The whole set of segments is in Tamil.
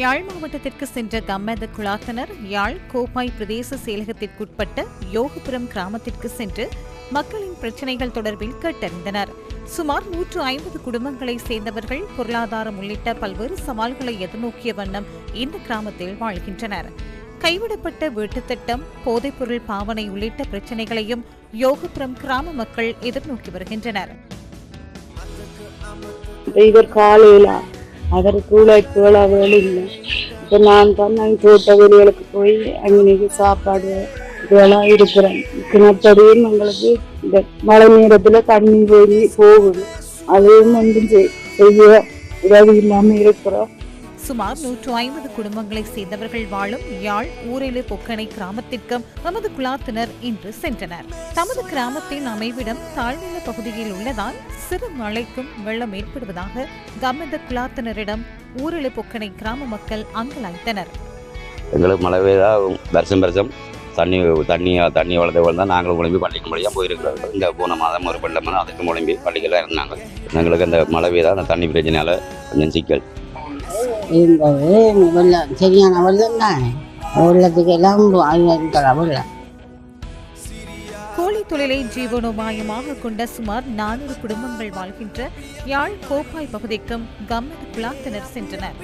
யாழ் மாவட்டத்திற்கு சென்ற கம்மத குழாத்தனர் யாழ் கோப்பாய் பிரதேச செயலகத்திற்குட்பட்ட யோகபுரம் கிராமத்திற்கு சென்று மக்களின் பிரச்சினைகள் தொடர்பில் கேட்டறிந்தனர். சுமார் நூற்று ஐம்பது குடும்பங்களை சேர்ந்தவர்கள் பொருளாதாரம் உள்ளிட்ட பல்வேறு சவால்களை எதிர்நோக்கிய வண்ணம் இந்த கிராமத்தில் வாழ்கின்றனர். கைவிடப்பட்ட வீட்டுத்திட்டம் போதைப்பொருள் பாவனை உள்ளிட்ட பிரச்சினைகளையும் யோகபுரம் கிராம மக்கள் எதிர்நோக்கி வருகின்றனர். இவர் காலையில அவர் கூட அவர்கள் இல்லை. இப்போ நான் தான் நான் தோட்ட வெளிகளுக்கு போய் அங்கே சாப்பாடு இதெல்லாம் இருக்கிறேன். கிணத்தடியும் எங்களுக்கு இந்த மழை நேரத்தில் தண்ணி போய் போகுது. அதுவும் வந்து செய்ய உதவி இல்லாமல் இருக்கிறோம். சுமார் நூற்று ஐம்பது குடும்பங்களை சேர்ந்தவர்கள் வாழும் யாழ் ஊரிலு பொக்கனை கிராமத்திற்கும் நமது குலாத்தினர் இன்று சென்றனர். தமது கிராமத்தின் அமைவிடம் தாழ்நில பகுதியில் உள்ளதால் சிறு மழைக்கும் வெள்ளம் ஏற்படுவதாக கமந்த குலாத்தினரிடம் ஊரிலு பொக்கனை கிராம மக்கள் அங்கலாய்த்தனர். எங்களுக்கு மழை பெய்தா வருஷம் வருஷம் தண்ணி தண்ணி தண்ணி வளர்ந்து தான் நாங்களும் குழம்பி பள்ளிக்கு முடியாமல் போயிருக்கிறோம். இந்த போன மாதம் ஒரு பள்ளம் அதுக்கு குழம்பி பள்ளிக்கெல்லாம் இருந்தாங்க எங்களுக்கு அந்த மழை பெய்தா அந்த தண்ணி பிரச்சனையால் கொஞ்சம் சிக்கல். இருந்தது வெள்ளம் சரியான வெள்ளம் தானே. வெள்ளத்துக்கு எல்லாம் வெள்ளம் கோழி தொழிலை ஜீவனோபாயமாக கொண்ட சுமார் நானூறு குடும்பங்கள் வாழ்கின்ற யாழ் கோப்பாய் பகுதிக்கும் கம்மத குலாத்தினர் சென்றனர்.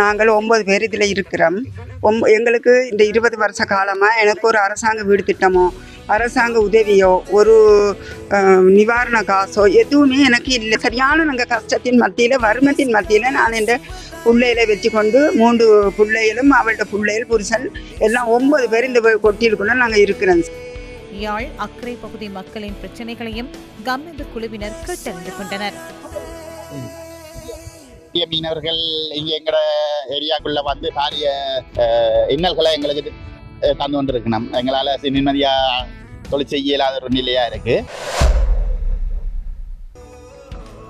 நாங்கள் ஒன்பது பேர் இதில் இருக்கிறோம். ஒம் எங்களுக்கு இந்த இருபது வருஷ காலமாக எனக்கு ஒரு அரசாங்க வீடு திட்டமோ அரசாங்க உதவியோ ஒரு நிவாரண காசோ எதுவுமே எனக்கு இல்லை. சரியான நாங்கள் கஷ்டத்தின் மத்தியில் வறுமத்தின் மத்தியில் நான் இந்த பிள்ளைகளை வச்சுக்கொண்டு மூன்று பிள்ளைகளும் அவளோட பிள்ளைகள் புருஷன் எல்லாம் ஒன்பது பேர் இந்த கொட்டியிருக்குள்ள நாங்கள் இருக்கிறோம். யாழ் அக்கரை பகுதி மக்களின் பிரச்சினைகளையும் கம்மந்த குழுவினர் கேட்டறிந்து கொண்டனர். இந்திய மீனவர்கள் இங்க எங்கட ஏரியாக்குள்ள வந்து பாரிய இன்னல்களை எங்களுக்கு தந்து கொண்டிருக்கணும். எங்களால சி- நிம்மதியா தொழில் செய்ய இயலாத ஒரு நிலையா இருக்கு.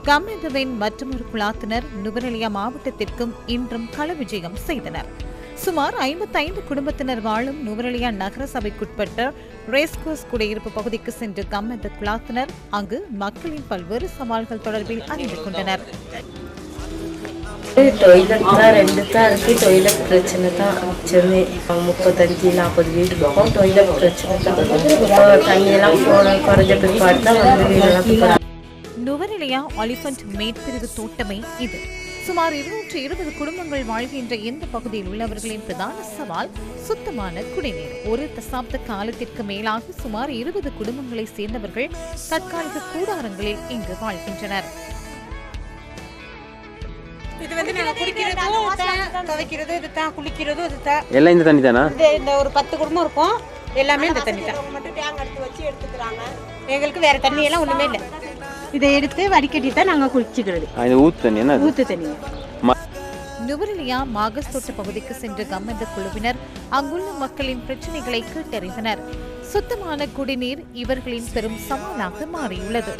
கம்மந்தவின் மற்றொரு குழாத்தினர் நுவரெலியா மாவட்டத்திற்கும் இன்றும் கள விஜயம் செய்தனர். சுமார் ஐம்பத்தைந்து குடும்பத்தினர் வாழும் நுவரெலியா நகர சபைக்குட்பட்ட ரேஸ்கோஸ் குடியிருப்பு பகுதிக்கு சென்று கம்மந்த குழாத்தினர் அங்கு மக்களின் பல்வேறு சவால்கள் தொடர்பில் அறிந்து கொண்டனர். டொய்லெட் தான் ரெண்டு தான் இருக்குது டொய்லெட் பிரச்சனை தான் மிச்சமே முப்பத்தஞ்சு நாற்பது வீடு இருக்கும். டொய்லெட் பிரச்சனை தான். இப்போ தண்ணியெல்லாம் போன குறைஞ்ச பிற்பாடு தான் வந்து வீடெல்லாம் இப்போ நுவரெலியா மேற்பிரிவு தோட்டமே இது. சுமார் இருநூற்று இருபது குடும்பங்கள் வாழ்கின்ற இந்த பகுதியில் உள்ளவர்களின் பிரதான சவால் சுத்தமான குடிநீர். ஒரு தசாப்த காலத்திற்கு மேலாக சுமார் இருபது குடும்பங்களை சேர்ந்தவர்கள் தற்காலிக கூடாரங்களில் இங்கு வாழ்கின்றனர். இது வந்து நாங்க குடிக்கிறதும் இதுதான் துவைக்கிறதும் இதுதான் குளிக்கிறதும் இதுதான். எல்லாம் இந்த தண்ணி தானா? இந்த இந்த ஒரு பத்து குடும்பம் இருக்கும். எல்லாமே இந்த தண்ணி தான். மட்டும் டேங்க் எடுத்து வச்சு எடுத்துக்கிறாங்க. எங்களுக்கு வேற தண்ணி எல்லாம் ஒண்ணுமே இல்லை. இதை எடுத்து வடிகட்டி தான் நாங்க குளிச்சுக்கிறது. இது ஊத்து தண்ணி என்ன அது? ஊத்து தண்ணி. நுவரெலியா மாகஸ்தோட்ட பகுதிக்கு சென்ற கம்மந்த குழுவினர் அங்குள்ள மக்களின் பிரச்சினைகளை கேட்டறிந்தனர். சுத்தமான குடிநீர் இவர்களின் பெரும் சவாலாக மாறியுள்ளது.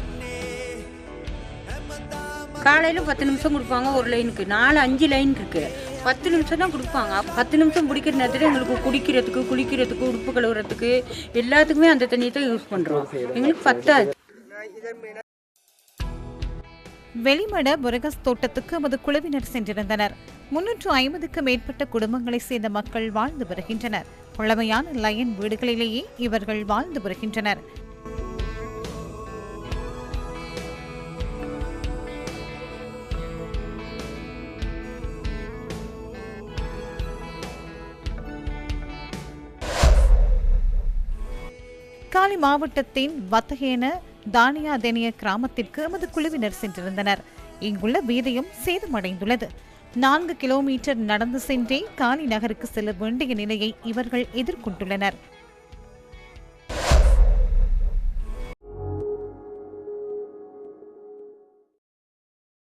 காலையில் பத்து நிமிஷம் கொடுப்பாங்க ஒரு லைனுக்கு நாலு அஞ்சு லைன் இருக்கு பத்து நிமிஷம் தான் கொடுப்பாங்க. பத்து நிமிஷம் பிடிக்கிற நேரத்தில் எங்களுக்கு குடிக்கிறதுக்கு குளிக்கிறதுக்கு உடுப்பு கழுவுறதுக்கு எல்லாத்துக்குமே அந்த தண்ணியை தான் யூஸ் பண்றோம். எங்களுக்கு பத்தாது. வெளிமட புரகஸ் தோட்டத்துக்கு எமது குழுவினர் சென்றிருந்தனர். முன்னூற்று ஐம்பதுக்கு மேற்பட்ட குடும்பங்களை சேர்ந்த மக்கள் வாழ்ந்து வருகின்றனர். பழமையான லயன் வீடுகளிலேயே இவர்கள் வாழ்ந்து வருகின்றனர். காலி மாவட்டத்தின் வத்தகேன தானியாதெனிய கிராமத்திற்கு எமது குழுவினர் சென்றிருந்தனர். இங்குள்ள வீதியும் சேதமடைந்துள்ளது. நான்கு கிலோமீட்டர் நடந்து சென்றே காலி நகருக்கு செல்ல வேண்டிய நிலையை இவர்கள் எதிர்கொண்டுள்ளனர்.